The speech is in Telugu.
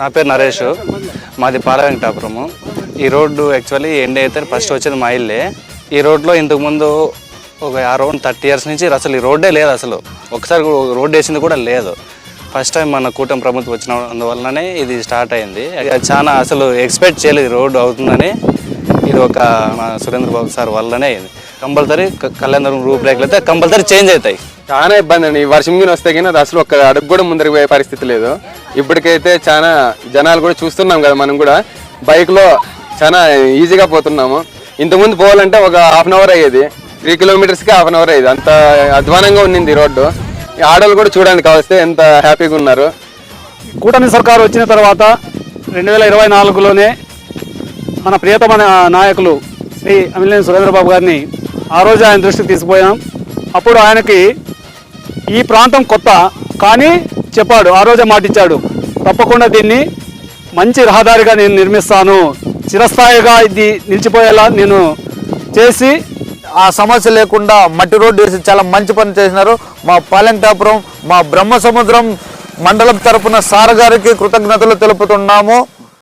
నా పేరు నరేష్. మాది పాలవెంకటాపురము ఈ రోడ్డు యాక్చువల్లీ ఎండ్ అయితే ఫస్ట్ వచ్చేది మా ఇల్లే. ఈ రోడ్లో ఇంతకుముందు ఒక అరౌండ్ థర్టీ ఇయర్స్ నుంచి అసలు ఈ రోడ్డే లేదు అసలు. ఒకసారి రోడ్డు వేసింది కూడా లేదు. ఫస్ట్ టైం మన కూటమి ప్రభుత్వం వచ్చిన అందువల్లనే ఇది స్టార్ట్ అయింది. అది చాలా అసలు ఎక్స్పెక్ట్ చేయలేదు రోడ్డు అవుతుందని. ఇది ఒక మా సురేంద్ర బాబు సార్ వల్లనే అయింది కంపల్సరీ కళ్యాణ రూపురేఖలు అయితే కంపల్సరీ చేంజ్ అవుతాయి. చాలా ఇబ్బంది అండి. ఈ వర్షం గిన వస్తే కానీ అసలు ఒక అడుగు కూడా ముందరికి పోయే పరిస్థితి లేదు. ఇప్పటికైతే చాలా జనాలు కూడా చూస్తున్నాం కదా మనం కూడా. బైక్లో చాలా ఈజీగా పోతున్నాము. ఇంతకుముందు పోవాలంటే ఒక హాఫ్ అన్ అవర్ అయ్యేది. త్రీ కిలోమీటర్స్కి హాఫ్ అన్ అవర్ అయ్యేది. అంత అధ్వానంగా ఉన్నింది రోడ్డు. ఈ కూడా చూడడానికి కావస్తే ఎంత హ్యాపీగా ఉన్నారు. కూటమి సర్కారు వచ్చిన తర్వాత రెండు వేల ఇరవై నాలుగులోనే మన ప్రియతమ నాయకులు శ్రీ అమిలేని సురేంద్రబాబు గారిని ఆ రోజు ఆయన దృష్టికి తీసుకుపోయాం. అప్పుడు ఆయనకి ఈ ప్రాంతం కొత్త కానీ చెప్పాడు ఆ రోజే మాటిచ్చాడు. తప్పకుండా దీన్ని మంచి రహదారిగా నేను నిర్మిస్తాను. చిరస్థాయిగా ఇది నిలిచిపోయేలా నేను చేసి ఆ సమస్య లేకుండా మట్టి రోడ్డు వేసి చాలా మంచి పని చేసినారు. మా పాలెంకాపురం మా బ్రహ్మ సముద్రం మండలం తరపున సార్ గారికి కృతజ్ఞతలు తెలుపుతున్నాము.